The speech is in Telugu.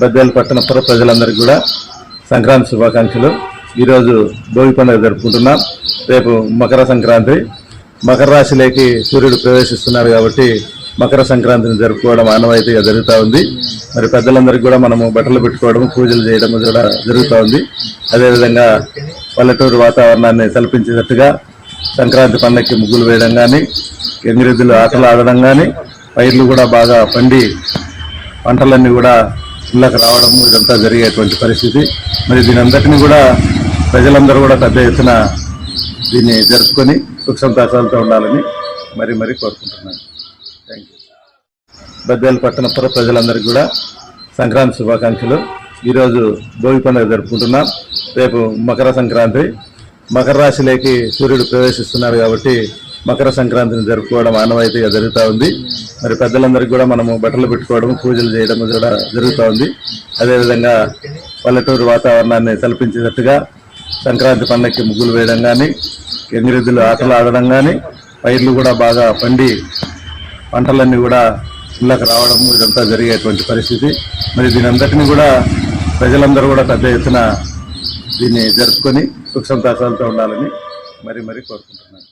బద్దెల పట్టణ పుర ప్రజలందరికీ కూడా సంక్రాంతి శుభాకాంక్షలు. ఈరోజు భోగి పండుగ జరుపుకుంటున్నాం. రేపు మకర సంక్రాంతి. మకర రాశిలోకి సూర్యుడు ప్రవేశిస్తున్నారు కాబట్టి మకర సంక్రాంతిని జరుపుకోవడం ఆనవాయితీగా జరుగుతూ ఉంది. మరి పెద్దలందరికీ కూడా మనము బట్టలు పెట్టుకోవడం పూజలు చేయడం కూడా జరుగుతూ ఉంది. అదేవిధంగా పల్లెటూరు వాతావరణాన్ని తలపించేటట్టుగా సంక్రాంతి పండగకి ముగ్గులు వేయడం కానీ గంగిరెద్దులు ఆటలు ఆడడం కానీ పైర్లు కూడా బాగా పండి పంటలన్నీ కూడా ఇళ్ళకి రావడం ఇదంతా జరిగేటువంటి పరిస్థితి. మరి దీని కూడా ప్రజలందరూ కూడా పెద్ద ఎత్తున దీన్ని జరుపుకొని సుఖ సంతోషాలతో ఉండాలని మరి మరి కోరుకుంటున్నాను. థ్యాంక్ యూ బద్దేలు పట్టణ పుర ప్రజలందరికీ కూడా సంక్రాంతి శుభాకాంక్షలు. ఈరోజు భోగి పండుగ జరుపుకుంటున్నాం. రేపు మకర సంక్రాంతి. మకర రాశిలోకి సూర్యుడు ప్రవేశిస్తున్నారు కాబట్టి మకర సంక్రాంతిని జరుపుకోవడం ఆనవాయితీగా జరుగుతూ ఉంది. మరి పెద్దలందరికీ కూడా మనము బట్టలు పెట్టుకోవడం పూజలు చేయడం కూడా జరుగుతూ ఉంది. అదేవిధంగా పల్లెటూరు వాతావరణాన్ని తలపించేటట్టుగా సంక్రాంతి పండగకి ముగ్గులు వేయడం కానీ గంగిరెద్దులు ఆటలు ఆడడం కానీ పైర్లు కూడా బాగా పండి పంటలన్నీ కూడా ఇళ్ళకి రావడం ఇదంతా జరిగేటువంటి పరిస్థితి. మరి దీనంతటిని కూడా ప్రజలందరూ కూడా పెద్ద ఎత్తున దీన్ని జరుపుకొని సుఖ సంతోషాలతో ఉండాలని మరి మరి కోరుకుంటున్నాను.